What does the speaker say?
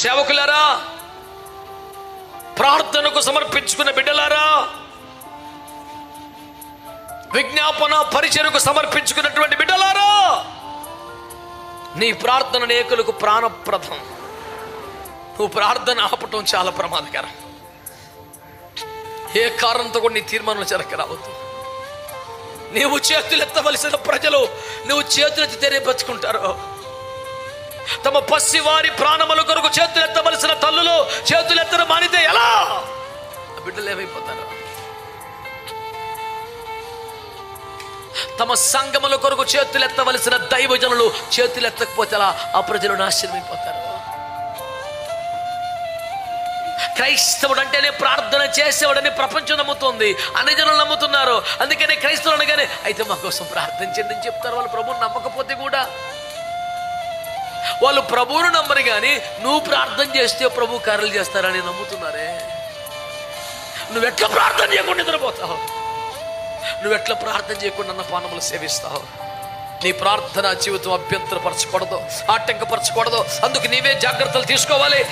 సేవకులారా ప్రార్థనకు సమర్పించుకున్న బిడ్డలారా విజ్ఞాపన పరిచయకు సమర్పించుకున్నటువంటి బిడ్డలారా నీ ప్రార్థన నేకులకు ప్రాణప్రదం. నువ్వు ప్రార్థన ఆపటం చాలా ప్రమాదకరం. ఏ కారణంతో కూడా నీ తీర్మానం జరగ రావద్దు. నీవు చేతులెత్తవలసిన ప్రజలు నువ్వు చేతులెత్తితేనే బతుకుంటారు తమ పసి వారి ప్రాణముల కొరకు చేతులెత్తవలసిన తల్లులు చేతులు ఎత్తడం మానితే ఎలా? బిడ్డలు ఏమైపోతారు? తమ సంగముల కొరకు చేతులు ఎత్తవలసిన దైవజనులు చేతులు ఎత్తకపోతే ఎలా? ఆ ప్రజలు నాశనమైపోతారు. క్రైస్తవుడు అంటేనే ప్రార్థన చేసేవాడని ప్రపంచం నమ్ముతుంది. అన్ని జనులు నమ్ముతున్నారు. అందుకనే క్రైస్తవులు అనగానే అయితే మా కోసం ప్రార్థన చేయండి అని చెప్తారు వాళ్ళు. ప్రభువుని నమ్మకపోతే కూడా. వాళ్ళు ప్రభువును నమ్మరు కానీ నువ్వు ప్రార్థన చేస్తే ప్రభు కార్యలు చేస్తారని నమ్ముతున్నారే? నువ్వు ఎట్లా ప్రార్థన చేయకుండా నిద్రపోతావు? నువ్వు ఎట్లా ప్రార్థన చేయకుండా అన్న పానములు సేవిస్తావు? నీ ప్రార్థన జీవితం అభ్యంతరపరచకూడదు ఆటంకపరచకూడదు. అందుకు నీవే జాగ్రత్తలు తీసుకోవాలి.